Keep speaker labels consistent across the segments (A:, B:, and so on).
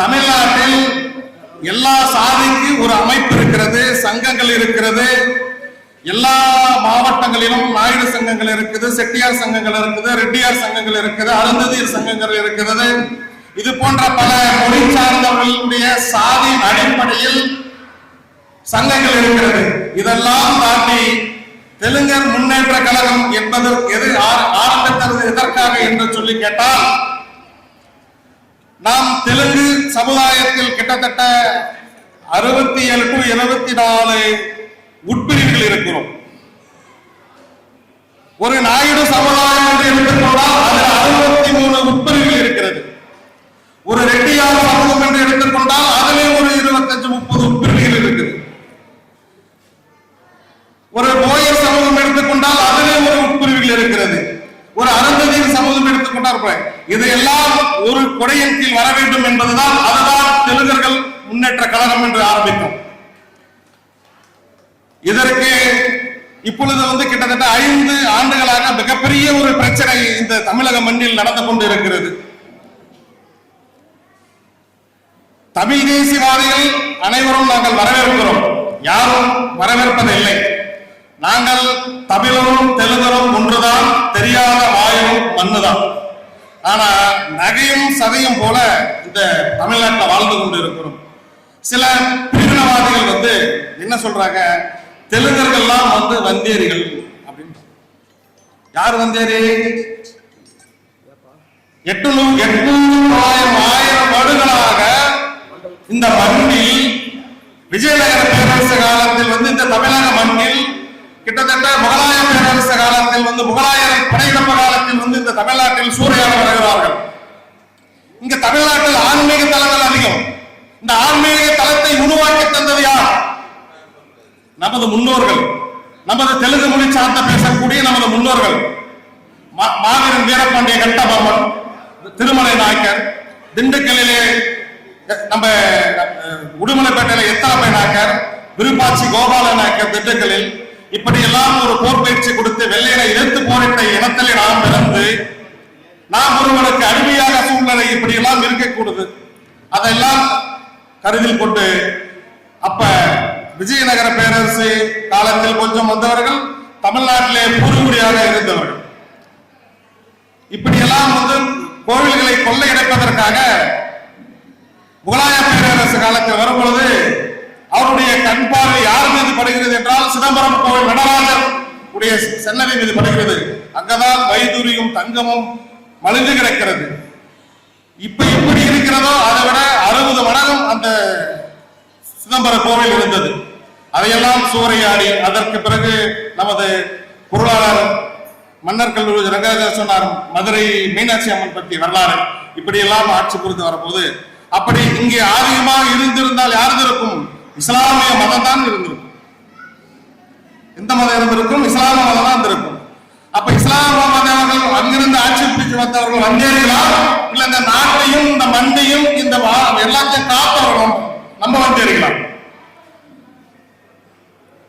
A: தமிழ்நாட்டில் எல்லா சாதிக்கு ஒரு அமைப்பு இருக்கிறது சங்கங்கள் இருக்கிறது. எல்லா மாவட்டங்களிலும் நாயுடு சங்கங்கள் இருக்குது செட்டியார் சங்கங்கள் இருக்குது ரெட்டியார் சங்கங்கள் இருக்குது அருந்ததியர் சங்கங்கள் இருக்கிறது. இது போன்ற பல மொழி சார்ந்தவர்களுடைய சாதி அடிப்படையில் சங்கங்கள் இருக்கிறது. இதெல்லாம் தாண்டி தெலுங்கர் முன்னேற்ற கழகம் என்பது எது ஆரம்பித்தது எதற்காக என்று சொல்லி கேட்டால் நாம் தெலுங்கு சமுதாயத்தில் கிட்டத்தட்ட அறுபத்தி ஏழு டு எழுபத்தி நாலு உட்பிரிவுகள் இருக்கிறோம். ஒரு நாயுடு சமுதாயம் என்று எடுத்துக்கொண்டால் அதில் அறுபத்தி மூணு உட்பிரிவுகள் இருக்கிறது. ஒரு ரெட்டியார் சமூகம் என்று எடுத்துக்கொண்டால் அதிலே ஒரு இருபத்தஞ்சு முப்பது உட்பிரிவுகள் இருக்குது. ஒரு போயர் சமூகம் எடுத்துக்கொண்டால் அதிலே ஒரு உட்பிரிவுகள் இருக்கிறது. ஒரு அருந்ததியர் சமூகம் எடுத்துக்கொண்டால் இது எல்லாம் ஒரு கொடையின் கீழ் வர வேண்டும் என்பதுதான் அதுதான் தெலுங்கர்கள் முன்னேற்ற கழகம் என்று ஆரம்பித்தோம். இதற்கு இப்பொழுது வந்து கிட்டத்தட்ட ஐந்து ஆண்டுகளாக மிகப்பெரிய ஒரு பிரச்சனை இந்த தமிழக மண்ணில் நடந்து கொண்டு இருக்கிறது தமிழ் தேசியவாதிகள் அனைவரும் நாங்கள் வரவேற்கிறோம். யாரும் வரவேற்பதில்லை. நாங்கள் தமிழரும் தெலுங்கரும் ஒன்றுதான் தெரியாத வாயும் மண்ணுதான் ஆனா நகையும் சதையும் போல இந்த தமிழ்நாட்டில் வாழ்ந்து கொண்டு இருக்கிறோம் சில பிரிவினவாதிகள் வந்து என்ன சொல்றாங்க? தெலுங்கர்கள்லாம் வந்து வந்தேரிகள் அப்படின்னு. யார் வந்தேரி எட்டுநூறு எட்நூறு ஆயிரம் வருடங்களாக இந்த மண்ணில் விஜயநகர பேரரசு காலத்தில் வந்து இந்த தமிழக மண்ணில் கிட்டத்தட்ட முகலாய பேரரசு காலத்தில் வந்து முகலாய படையெடுப்பு காலத்தில் வந்து இந்த தமிழ்நாட்டில் சூறையாட வருகிறார்கள் இங்க தமிழ்நாட்டில் ஆன்மீக தலங்கள் அதிகம். இந்த ஆன்மீக தலத்தை உருவாக்கி தந்தது யார்? நமது முன்னோர்கள். நமது தெலுங்கு மொழி சார்ந்த பேசக்கூடிய நமது முன்னோர்கள். மா- மாவீரன் வீரபாண்டிய கட்டபொம்மன் திருமலை நாயக்கர் திண்டுக்கல்லிலே நம்ம உடுமலைப்பேட்டையில எத்தாப்பை நாயக்கர் விருப்பாச்சி கோபால நாயக்கர் திண்டுக்கல்லில் இப்படி எல்லாம் ஒரு போர் பயிற்சி கொடுத்து வெள்ளையில எதிர்த்து போரிட்ட இனத்திலே நாம் பிறந்து நாம் ஒருவனுக்கு அடிமையாக சூழ்நிலை இப்படி எல்லாம் இருக்கக்கூடாது. அதெல்லாம் கருதில் கொண்டு அப்ப விஜயநகர பேரரசு காலத்தில் கொஞ்சம் வந்தவர்கள் தமிழ்நாட்டிலே பூர்வீடியாக இருந்தவர்கள். இப்படியெல்லாம் வந்து கோவில்களை கொள்ளையடைப்பதற்காக முகலாய பேரரசு காலத்தில் வரும்பொழுது அவருடைய கண் பார்வை யார் மீது படுகிறது என்றால் சிதம்பரம் கோவில் நடராஜர் உடைய சென்னதி மீது படுகிறது. அங்கதான் வைதூரியும் தங்கமும் மலிந்து கிடக்கிறது. இப்ப எப்படி இருக்கிறதோ அதை விட அறுபது மடங்கும் அந்த சிதம்பர கோவில் இருந்தது. அதையெல்லாம் சூறையாடி அதற்கு பிறகு நமது பொருளாளர் மன்னர் கல்லூரி ரங்கராஜ சொன்னார் மதுரை மீனாட்சி அம்மன் பற்றி வரலாறு. இப்படி எல்லாம் ஆட்சி புரிந்து வரும்போது அப்படி இங்கே ஆதிகமாக இருந்திருந்தால் யார் இருக்கும் இஸ்லாமிய மதம் தான் இருந்திருக்கும். எந்த மதம் இருந்திருக்கும்? இஸ்லாம மதம் தான் இருந்திருக்கும். அப்ப இஸ்லாம ஆட்சி பிடிச்சு வந்தேரிகளா இல்ல இந்த நாட்டையும் இந்த மண்டையும் இந்த வா- எல்லாத்தையும் காத்தவர்களும் நம்ம வந்தேரிகளா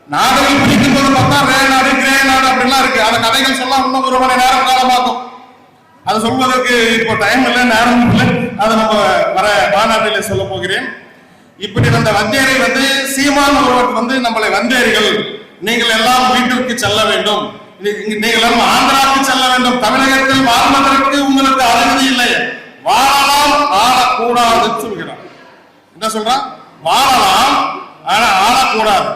A: நாடுகள் பிடிக்கும் போது பார்த்தா ரே நாடு கிரே நாடு அப்படிலாம் இருக்கு. அந்த கதைகள் சொல்ல இன்னும் ஒரு மணி நேரம் காலமாகும் அது சொல்வதற்கு இப்போ டைம் இல்லை நேரம் இல்லை. அதை நம்ம வர மாநாட்டில் சொல்ல போகிறேன். இப்படி வந்த வந்தேரி வந்து சீமான் ஒருவர் வந்து நம்மளை வந்தேரிகள் நீங்கள் எல்லாம் வீட்டிற்கு செல்ல வேண்டும். நீங்கள் ஆந்திராவுக்கு செல்ல வேண்டும். தமிழகத்தில் வாழ்வதற்கு உங்களுக்கு அனுமதி இல்லை. வாழலாம் ஆளக்கூடாது சொல்கிறார் என்ன சொல்றான்? வாழலாம் ஆனா ஆளக்கூடாது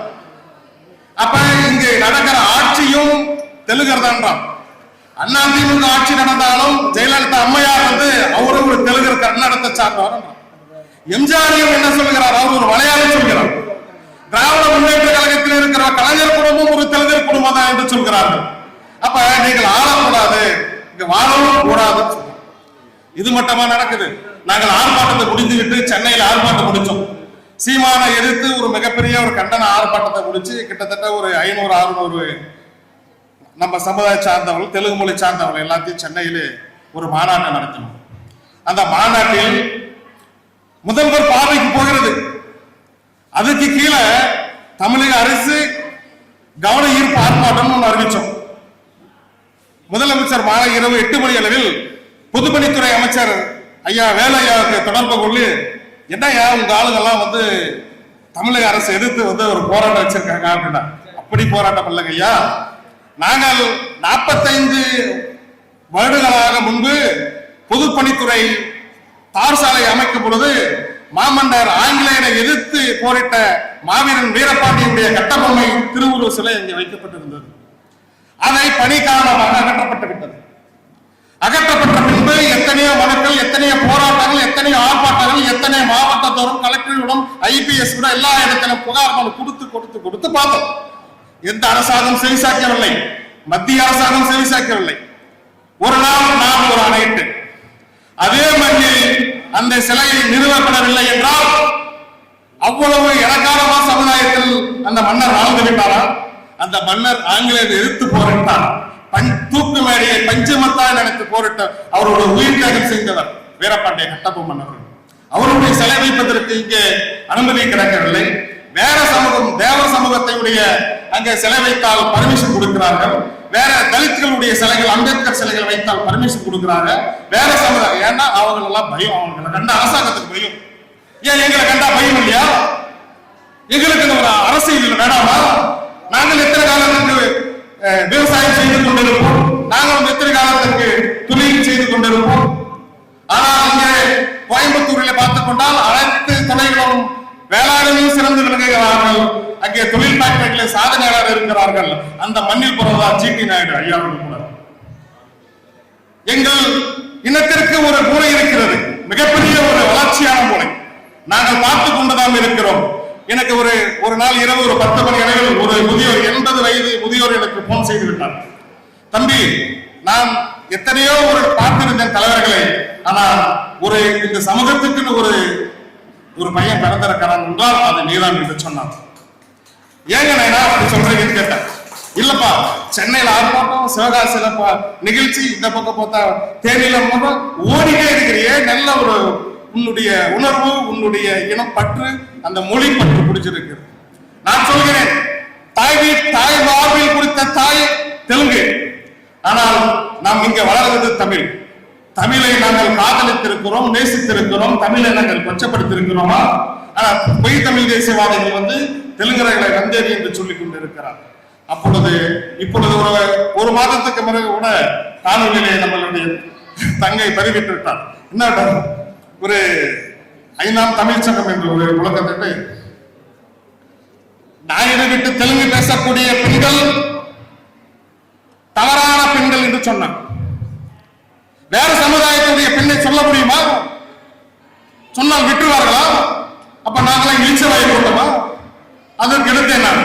A: அப்ப இங்கு நடக்கிற ஆட்சியும் தெலுங்கர் தான்றான் ஆட்சி நடந்தாலும் ஜெயலலிதா அம்மையார் வந்து அவரும் ஒரு தெலுங்கர் கர்நாடகத்தை சார்ந்தவர் எம்ஜிஆரையும் என்ன சொல்கிறார் அவர் ஒரு மலையாளி சொல்கிறார் திராவிட முன்னேற்ற கழகத்தில் இருக்கிற கலைஞர் குடும்பம் ஒரு தெலுங்கர் என்று சொல்கிறார்கள். அப்ப நீங்கள் ஆளக்கூடாது. இங்க வாழவும் கூடாது இது மட்டுமா நடக்குது? நாங்கள் ஆர்ப்பாட்டத்தை முடிந்துவிட்டு சென்னையில் ஆர்ப்பாட்டம் முடிச்சோம் சீமானை எதிர்த்து ஒரு மிகப்பெரிய ஒரு கண்டன ஆர்ப்பாட்டத்தை முடிச்சு கிட்டத்தட்ட ஒரு ஐநூறு அறுநூறு நம்ம சமுதாய சார்ந்தவர்கள் தெலுங்கு மொழி சார்ந்தவர்கள் எல்லாத்தையும் சென்னையிலே ஒரு மாநாட்டை நடத்தினோம். அந்த மாநாட்டில் முதல்வர் பார்வைக்கு போகிறது. அதுக்கு கீழே தமிழக அரசு கவன ஈர்ப்பு ஆர்ப்பாட்டம் ஒன்று அறிவிச்சோம். முதலமைச்சர் மாலை இரவு எட்டு மணி அளவில் பொதுப்பணித்துறை அமைச்சர் ஐயா வேலையாவுக்கு தொடர்பு கொண்டு என்னய்யா உங்க ஆளுங்கெல்லாம் வந்து தமிழக அரசு எதிர்த்து வந்து ஒரு போராட்டம் வச்சிருக்காங்க அப்படின்னா? அப்படி போராட்டம் இல்லைங்க ஐயா. நாங்கள் நாற்பத்தைந்து வருடங்களாக முன்பு பொதுப்பணித்துறை தார் சாலை அமைக்கும் பொழுது மாமன்னர் ஆங்கிலேயரை எதிர்த்து போரிட்ட மாவீரன் வீரபாண்டியனுடைய கட்டபொம்மை திருவுருவ சிலை இங்கே வைக்கப்பட்டிருந்தது. அதை பணி காரணமாக அகற்றப்பட்டு விட்டது அகற்றப்பட்ட பின்பு எத்தனையோ மனுக்கள் எத்தனையோ போராட்டங்கள் எத்தனையோ ஆர்ப்பாட்டங்கள் எத்தனையோ மாவட்டத்தோறும் கலெக்டரிடம் ஐபிஎஸ் கூட எல்லா இடத்திலும் புகார் மனு கொடுத்து கொடுத்து கொடுத்து பார்த்தோம். எந்த அரசாங்கம் செவிசாக்கவில்லை மத்திய அரசாங்கம் செவிசாக்கவில்லை ஒரு நாள் நாம் ஒரு அணையிட்டு. அதே மாதிரி அந்த சிலையை நிறுவப்படவில்லை என்றால் அவ்வளவு இலக்காரமா சமுதாயத்தில் அந்த மன்னர் வாழ்ந்து விட்டாரா? அந்த மன்னர் ஆங்கிலேயர் எதிர்த்து போரிட்டார். பஞ் தூக்கு மேடையை பஞ்சமத்தாய் நினைத்து போரிட்ட அவரோட உயிர் தியாகம் செய்தவர் வீரபாண்டிய கட்டபொம்மன் அவர்கள். அவருடைய சிலை வைப்பதற்கு இங்கே அனுமதி கிடைக்கவில்லை. வேற சமூகம் தேவர் சமூகத்தையுடைய அங்கே சிலை வைத்தால் பர்மிஷன் கொடுக்கிறார்கள். வேற தலித்களுடைய சிலைகள் அம்பேத்கர் சிலைகள் வைத்தால் பர்மிஷன் கொடுக்கிறாங்க. வேற சமுதாயம் ஏன்னா அவங்க எல்லாம் பயம் அவங்களை கண்ட அரசாங்கத்துக்கு பயம். ஏன் எங்களை கண்டா பயம் இல்லையா? எங்களுக்கு ஒரு அரசியல் வேணாமா? நாங்கள் எத்தனை காலத்துக்கு விவசாயம் செய்து கொண்டிருப்போம்? நாங்கள் வந்து எத்தனை காலத்துக்கு தொழில் செய்து கொண்டிருப்போம்? ஆனால் இங்கே கோயம்புத்தூரில் பார்த்துக் கொண்டால் அனைத்து துறைகளும் வேளாண்மையும் சிறந்து விளங்குகிறார்கள். அங்கே தொழில் ஃபேக்டரிகளில் சாதனையாளர் இருக்கிறார்கள். அந்த மண்ணில் பிறந்தார் ஜிடி நாயுடு ஐயா கூட. எங்கள் இனத்திற்கு ஒரு மூளை இருக்கிறது. மிகப்பெரிய ஒரு வளர்ச்சியான மூளை நாங்கள் பார்த்து கொண்டுதான் இருக்கிறோம். எனக்கு ஒரு ஒரு நாள் இரவு ஒரு பத்து மணி அளவில் ஒரு முதியோர் எண்பது வயது முதியோர் எனக்கு போன் செய்து விட்டார். தம்பி நான் எத்தனையோ ஒரு பார்த்திருந்தேன் தலைவர்களை. ஆனால் ஒரு இந்த சமூகத்துக்குன்னு ஒரு ஒரு பையன் பிறந்திருக்கிறான் என்றால் அது நீதான் என்று சொன்னான். ஏங்க நான் அப்படி சொல்றீங்கன்னு கேட்டேன். இல்லப்பா சென்னையில ஆர்ப்பாட்டம் சிவகாசியில நிகழ்ச்சி இந்த பக்கம் பார்த்தா தேனியில போனா ஓடிட்டே இருக்கிறியே நல்ல ஒரு உன்னுடைய உணர்வு உன்னுடைய இனம் பற்று அந்த மொழி பற்று பிடிச்சிருக்கு நான் சொல்கிறேன் தாய் தாய் மார்பில் குறித்த தாய் தெலுங்கு. ஆனால் நாம் இங்க வளர்வது தமிழ். தமிழை நாங்கள் காதலித்திருக்கிறோம் நேசித்திருக்கிறோம் தமிழை நாங்கள் கொச்சப்படுத்திருக்கிறோமா ஆனா பொய் தமிழ் தேசியவாதிகள் வந்து தெலுங்கர்களை நந்தேரி என்று சொல்லிக் கொண்டிருக்கிறார். அப்பொழுது இப்பொழுது ஒரு ஒரு மாதத்துக்கு பிறகு கூட காணொலியிலே நம்மளுடைய தங்கை பதிவிட்டு விட்டார். என்ன ஒரு ஐந்தாம் தமிழ் சங்கம் என்று ஒரு முழக்கத்திட்டு ஞாயிறு விட்டு தெலுங்கு பேசக்கூடிய பெண்கள் தவறான பெண்கள் என்று சொன்னார். வேற சமுதாயத்துடைய பெண்ணை சொல்ல முடியுமா? சொன்னால் விட்டுருவார்களா அப்ப நாங்களாம் இழிச்ச வாயை போட்டோமா? அதற்கு எடுத்தேன் நான்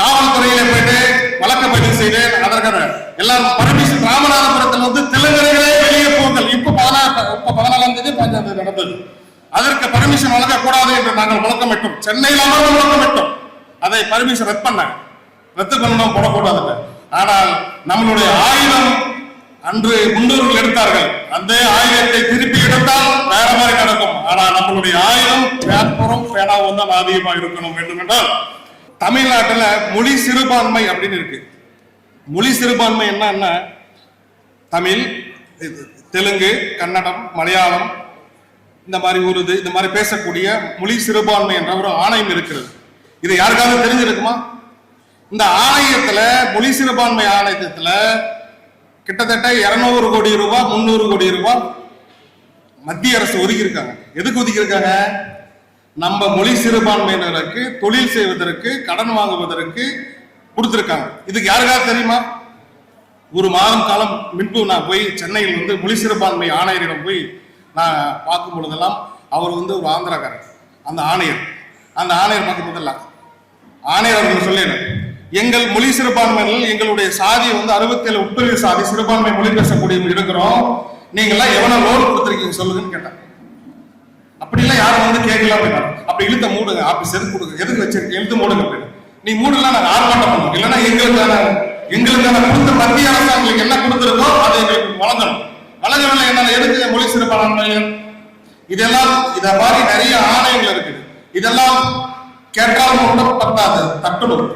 A: காவல்துறையில போயிட்டு வழக்க பதிவு செய்தேன். அதற்கான எல்லாரும் பர்மிஷன் ராமநாதபுரத்தில் வந்து தெலுங்கர்களே வெளியே போங்கள். இப்ப பதினாறு இப்ப பதினாலாம் தேதி பதினஞ்சாம் தேதி நடந்தது. அதற்கு பர்மிஷன் வழங்கக்கூடாது என்று நாங்கள் முழக்கமிட்டோம். சென்னையில் அமர்ந்து முழக்கமிட்டோம். அதை பர்மிஷன் ரத்து பண்ணாங்க ரத்து பண்ணணும் போடக்கூடாது ஆனால் நம்மளுடைய ஆயுதம் அன்று முன்னோர்கள் எடுத்தார்கள். அந்த ஆயுதத்தை திருப்பி எடுத்தால் வேற மாதிரி நடக்கும். ஆனா நம்மளுடைய ஆயுதம் பேப்பரும் பேனாவும் தான் அதிகமா இருக்கணும் வேண்டும் என்றால் தமிழ்நாட்டுல மொழி சிறுபான்மை அப்படின்னு இருக்கு. மொழி சிறுபான்மை என்னன்னா தமிழ் இது, தெலுங்கு கன்னடம் மலையாளம் இந்த மாதிரி உருது இந்த மாதிரி பேசக்கூடிய மொழி சிறுபான்மை என்ற ஒரு ஆணையம் இருக்கிறது. இது யாருக்காவது தெரிஞ்சிருக்குமா? இந்த ஆணையத்துல மொழி சிறுபான்மை ஆணையத்துல கிட்டத்தட்ட இருநூறு கோடி ரூபாய் முந்நூறு கோடி ரூபாய் மத்திய அரசு ஒதுக்கி இருக்காங்க எதுக்கு ஒதுக்கி இருக்காங்க நம்ம மொழி சிறுபான்மையினருக்கு தொழில் செய்வதற்கு கடன் வாங்குவதற்கு கொடுத்துருக்காங்க. இதுக்கு யாருக்காவது தெரியுமா? ஒரு மாதம் காலம் முன்பு நான் போய் சென்னையில் வந்து மொழி சிறுபான்மை ஆணையரிடம் போய் நான் பார்க்கும் பொழுதெல்லாம் அவர் வந்து ஒரு ஆந்திராக்காரர். அந்த ஆணையர். அந்த ஆணையர் பார்க்கும் போதெல்லாம் ஆணையர் அவர்கள் சொல்லிடுறேன். எங்கள் மொழி சிறுபான்மையினர் எங்களுடைய சாதி வந்து அறுபத்தேழு உட்பிரிவு சாதி சிறுபான்மை மொழி பேசக்கூடிய இருக்கிறோம் நீங்களாம் எவ்வளவு லோன் கொடுத்துருக்கீங்க சொல்லுங்கன்னு கேட்டேன். அப்படிலாம் யாரும் வந்து கேட்கல அப்படின்னா அப்படி இழுத்த மூடுங்க. ஆபீஸ் எதுக்கு கொடுங்க. எதுக்கு வச்சிருக்கீங்க? எழுத்து மூடுங்க அப்படின்னு. நீ மூடலாம் நாங்கள் ஆர்ப்பாட்டம் பண்ணுவோம். இல்லைன்னா எங்களுக்கான எங்களுக்கான கொடுத்த மத்திய அரசாங்கங்களுக்கு என்ன கொடுத்துருக்கோ அதை எங்களுக்கு வழங்கணும். வழங்கவில்லை என்ன? எதுக்கு மொழி சிறுபான்மையினர் இதெல்லாம் இதை மாதிரி நிறைய ஆணையங்கள் இருக்குது. இதெல்லாம் கேட்டாலும் கூட பத்தாது. தட்டணும்.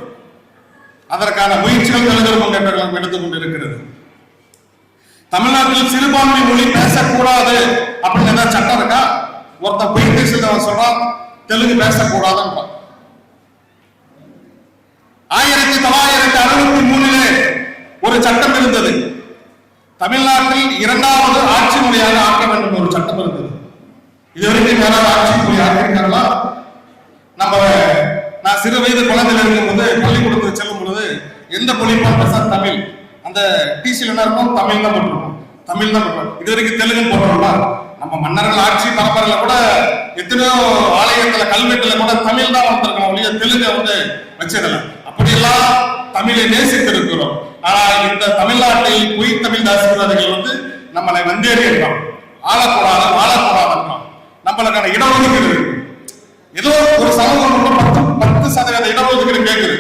A: அதற்கான முயற்சிகள் தலைவர் முன்னேற்றங்களும் எடுத்துக் கொண்டிருக்கிறது. தமிழ்நாட்டில் சிறுபான்மை மொழி பேசக்கூடாது அப்படின்னு ஏதாவது சட்டம் இருக்கா? ஒருத்தன் போய் பேசுறவன் சொல்றான் தெலுங்கு பேசக்கூடாதுன்றான். ஆயிரத்தி தொள்ளாயிரத்தி அறுபத்தி மூணுல ஒரு சட்டம் இருந்தது. தமிழ்நாட்டில் இரண்டாவது ஆட்சி மொழியாக ஆக்க வேண்டும் ஒரு சட்டம் இருந்தது. இதுவரைக்கும் யாராவது ஆட்சி மொழி ஆக்கியிருக்காங்களா நம்ம நான் சிறு வயது குழந்தையில இருக்கும்போது பள்ளிக்கூடத்துக்கு செல்லும் பொழுது எந்த மொழி பேச தமிழ். அந்த டிசியில் என்ன இருக்கும்? தமிழ் தான் போட்டிருக்கோம் தமிழ் தான் போட்டோம் இது வரைக்கும் தெலுங்கு போட்டோம்னா நம்ம மன்னர்கள் ஆட்சி பரம்பரையில கூட எத்தனையோ ஆலயத்துல கல்வெட்டுல கூட தமிழ் தான் வந்திருக்கோம் ஒழிய தெலுங்கை வந்து வச்சதில்லை. அப்படியெல்லாம் தமிழை நேசித்திருக்கிறோம். ஆனால் இந்த தமிழ்நாட்டில் பொய் தமிழ் தாசிவாதிகள் வந்து நம்மளை வந்தேறி இருக்கோம் ஆளக்கூடாது வாழக்கூடாது நம்மளுக்கான இடஒதுக்கீடு இருக்கு. ஏதோ ஒரு சமூகம் பத்து பத்து சதவீத இடஒதுக்கீடு கேட்குது.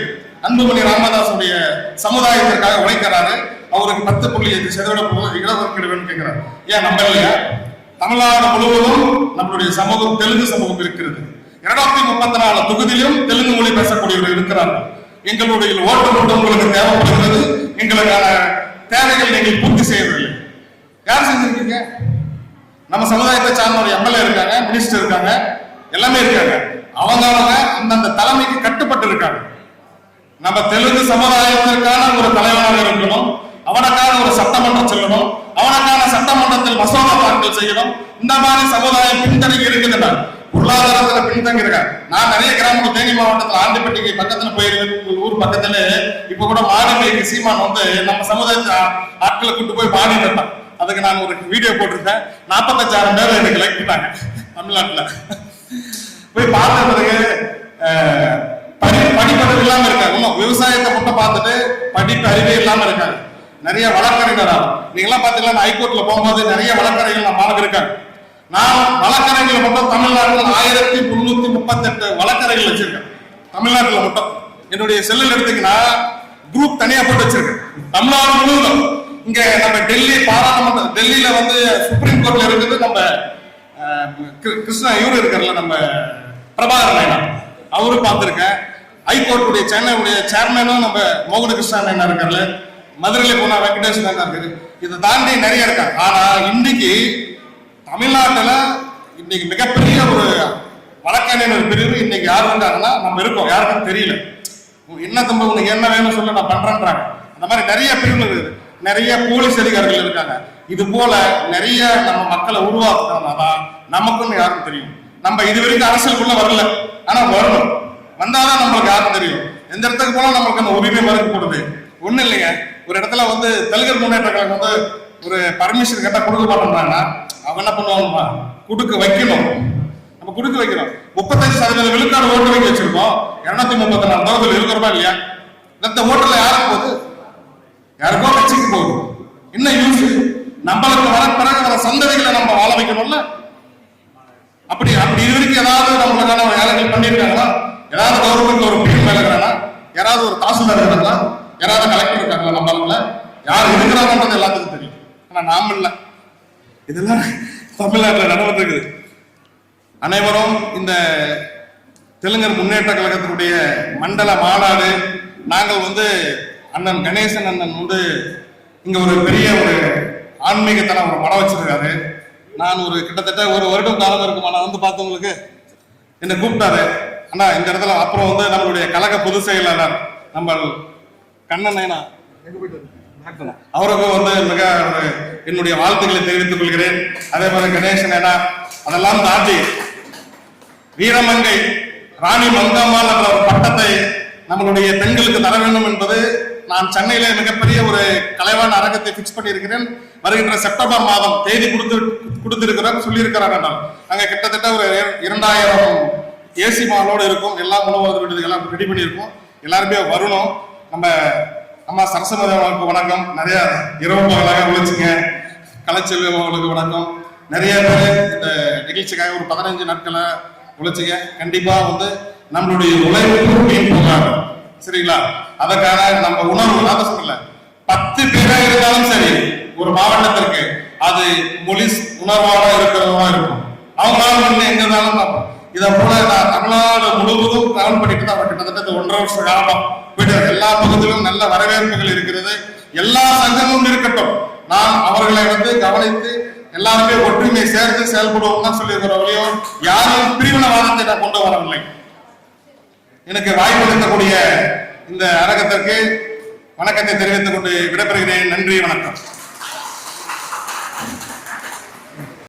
A: அன்புமணி ராமதாசுடைய சமுதாயத்திற்காக உழைக்கிறாரு. அவருக்கு பத்து புள்ளி ஐந்து சதவீத இடஒதுக்கீடு வேணும் கேட்கிறாரு. ஏன் நம்ம இல்லையா தமிழ்நாடு முழுவதும் நம்மளுடைய சமூகம் தெலுங்கு சமூகம் இருக்கிறது. இருநூத்தி முப்பத்தி நாலு தொகுதியிலும் தெலுங்கு மொழி பேசக்கூடியவர்கள் இருக்கிறார்கள் எங்களுடைய ஓட்டு மட்டும் உங்களுக்கு தேவைப்படுகிறது. எங்களுக்கான தேவைகள் நீங்கள் பூர்த்தி செய்யவில்லை. யார் செஞ்சிருக்கீங்க? நம்ம சமுதாயத்தை சார்ந்த ஒரு எம்எல்ஏ இருக்காங்க மினிஸ்டர் இருக்காங்க. எல்லாமே இருக்காங்க. அவங்க அவங்க அந்தந்த தலைமைக்கு கட்டுப்பட்டு இருக்காங்க நம்ம தெலுங்கு சமுதாயத்திற்கான ஒரு தலைவனாக இருக்கணும். அவனுக்கான ஒரு சட்டமன்றம் செல்லணும். அவனுக்கான சட்டமன்றத்தில் மசோதா தாக்கல் செய்யணும். இந்த மாதிரி சமுதாயம் பின்தங்கி இருக்குதுன்னா பொருளாதாரத்துல பின்தங்கி இருக்காங்க நான் நிறைய கிராமங்கள் தேனி மாவட்டத்துல ஆண்டிப்பட்டிக்கு பக்கத்துல போயிருக்கேன். ஊர் பக்கத்துல இப்ப கூட மாடுகளுக்கு சீமான் வந்து நம்ம சமுதாயத்தை ஆட்களை கூட்டு போய் பாடி நட்டான் அதுக்கு நான் ஒரு வீடியோ போட்டிருக்கேன் நாற்பத்தஞ்சாயிரம் பேர் எனக்கு லைக் பண்ணாங்க. தமிழ்நாட்டுல. போய் பார்த்த பிறகு படி படிப்பறிவு இல்லாம இருக்காங்க. இன்னும் விவசாயத்தை மட்டும் பார்த்துட்டு படிப்பு அறிவே இல்லாம இருக்காங்க. நிறைய வழக்கறிஞரா நீங்க எல்லாம் பாத்தீங்கன்னா ஹைகோர்ட்ல போகும்போது நிறைய வழக்கறிஞர்கள் நம்ம இருக்காங்க நான் வழக்கறிஞர்கள் மட்டும் தமிழ்நாட்டில் ஆயிரத்தி முன்னூத்தி முப்பத்தி எட்டு வழக்கறிஞர்கள் வச்சிருக்கேன். தமிழ்நாட்டில் மட்டும். என்னுடைய செல்லில் எடுத்தீங்கன்னா குரூப் தனியா போட்டு வச்சிருக்கேன். தமிழ்நாடு முழுவதும். இங்க நம்ம டெல்லி பாராளுமன்ற டெல்லியில வந்து சுப்ரீம் கோர்ட்ல இருக்குது நம்ம கிருஷ்ணா இவரு இருக்கார்ல நம்ம பிரபாகர் நாயுடு அவரும் பார்த்துருக்கேன். ஹைகோர்ட்டுடைய சென்னையுடைய சேர்மேனும் நம்ம மோகன கிருஷ்ணா நாயுடு இருக்கார்ல? மதுரையில் போனா வெங்கடேஷ் நாயுடு இருக்குது இதை தாண்டி நிறைய இருக்கா ஆனா இன்னைக்கு தமிழ்நாட்டில் இன்னைக்கு மிகப்பெரிய ஒரு வழக்கறிஞர் பிரிவு இன்னைக்கு யார் இருக்காங்கன்னா நம்ம இருக்கோம். யாருக்கும் தெரியல. என்ன தம்பி உனக்கு என்ன வேணும் சொல்ல நான் பண்றேன்றாங்க. அந்த மாதிரி நிறைய பிரிவுகள் இருக்குது. நிறைய போலீஸ் அதிகாரிகள் இருக்காங்க. இது போல நிறைய நம்ம மக்களை உருவாக்குறதுனாதான் நமக்குன்னு யாருக்கும் தெரியும். நம்ம இது வரைக்கும் அரசியலுக்குள்ள வரல. ஆனா வரணும். வந்தாதான் நம்மளுக்கு யாரும் தெரியும். எந்த இடத்துக்கு போனா நம்மளுக்கு அந்த உரிமை மறுக்கப்படுது ஒண்ணு இல்லைங்க. ஒரு இடத்துல வந்து தெலுங்கர் முன்னேற்ற கழகம் வந்து ஒரு பர்மிஷன் கேட்டா கொடுக்க மாட்டோம்னா அவங்க என்ன பண்ணுவாங்கம்மா? கொடுக்க வைக்கணும். நம்ம கொடுக்க வைக்கிறோம். முப்பத்தஞ்சு சதவீதம் விழுக்காடு ஓட்டு வைக்க வச்சிருக்கோம். இருநூத்தி முப்பத்தி நாலு தொகுதியில் இருக்கிறோமா இல்லையா? இந்த ஓட்டுல யாருக்கு போகுது? யாருக்கோ கட்சிக்கு போகுது. என்ன யூஸ் நம்மளுக்கு வர பிறகு வர சந்ததிகளை நம்ம வாழ வைக்கணும்ல? அப்படி அப்படி இதுவரைக்கும் ஏதாவது நம்மளுக்கான வேலைகள் பண்ணியிருக்காங்களா? ஏதாவது கவர்மெண்ட்ல ஒரு பிரிவு வேலை இருக்கிறானா யாராவது ஒரு தாசில்தார் இருக்காங்களா? யாராவது கலெக்டர் இருக்காங்களா நம்மளால யார் இருக்கிறாங்கன்றது எல்லாத்துக்கும் தெரியும். ஆனா நாம இல்ல. இதெல்லாம் தமிழ்நாட்டில் நடந்துருக்குது. அனைவரும் இந்த தெலுங்கர் முன்னேற்ற கழகத்தினுடைய மண்டல மாநாடு நாங்கள் வந்து அண்ணன் கணேசன் அண்ணன் வந்து இங்க ஒரு பெரிய ஒரு ஆன்மீகத்தனம் ஒரு படம் வச்சிருக்காரு. நான் ஒரு கிட்டத்தட்ட ஒரு வருடம் காலம் இருக்குமா? நான் வந்து பார்த்தவங்களுக்கு என்னை கூப்பிட்டாரு. அண்ணா இந்த இடத்துல அப்புறம் வந்து நம்மளுடைய கழக பொதுச் செயலாளர் நம்ம கண்ணன் நயனா அவருக்கும் வந்து மிக ஒரு என்னுடைய வாழ்த்துக்களை தெரிவித்துக் கொள்கிறேன். அதே போல கணேசன் ஏனா அதெல்லாம் தாண்டி வீரமங்கை ராணி மங்கம்மாள் என்ற ஒரு பட்டத்தை நம்மளுடைய பெண்களுக்கு தர வேண்டும் என்பது நான் சென்னையில மிகப்பெரிய ஒரு கலைவான அரங்கத்தை பிக்ஸ் பண்ணியிருக்கிறேன். வருகின்ற செப்டம்பர் மாதம் தேதி கொடுத்து கொடுத்திருக்கிறோம் சொல்லியிருக்கிறாங்க நான். அங்க கிட்டத்தட்ட ஒரு இர- இரண்டாயிரம் ஏசி மாலோடு இருக்கும். எல்லா உணவு எல்லாம் ரெடி பண்ணியிருக்கோம். எல்லாருமே வரணும். நம்ம அம்மா சரஸ்வதி அவர்களுக்கு வணக்கம். நிறைய இரவு பகலாக உழைச்சிங்க கலைச்செல்வி அவர்களுக்கு வணக்கம். நிறைய பேர் இந்த நிகழ்ச்சிக்காக ஒரு பதினஞ்சு நாட்களை உழைச்சிங்க கண்டிப்பா வந்து நம்மளுடைய உழைப்பு மீன் போகாது சரிங்களா? அதற்கான நம்ம உணர்வு நான் சொல்லல பத்து பேரா இருந்தாலும் சரி ஒரு மாவட்டத்திற்கு அது மொழி உணர்வாக இருக்கிறதா இருக்கும். அவங்களால வந்து எங்க இருந்தாலும் பார்ப்போம். இதை போல நான் தமிழ்நாடு முழுவதும் டிராவல் பண்ணிட்டு தான் கிட்டத்தட்ட ஒன்றரை வருஷ காலமா போயிட்டு எல்லா பகுதியிலும் நல்ல வரவேற்புகள் இருக்கிறது. எல்லா சங்கமும் இருக்கட்டும். நான் அவர்களை வந்து கவனித்து எல்லாருமே ஒற்றுமை சேர்ந்து செயல்படுவோம் தான் சொல்லியிருக்கிற யாரும் பிரிவினவாதத்தை நான் கொண்டு வரவில்லை. எனக்கு வாய்ப்பு அளிக்கக்கூடிய இந்த அரங்கத்திற்கு வணக்கத்தை தெரிவித்துக் கொண்டு விடைபெறுகிறேன். நன்றி வணக்கம்.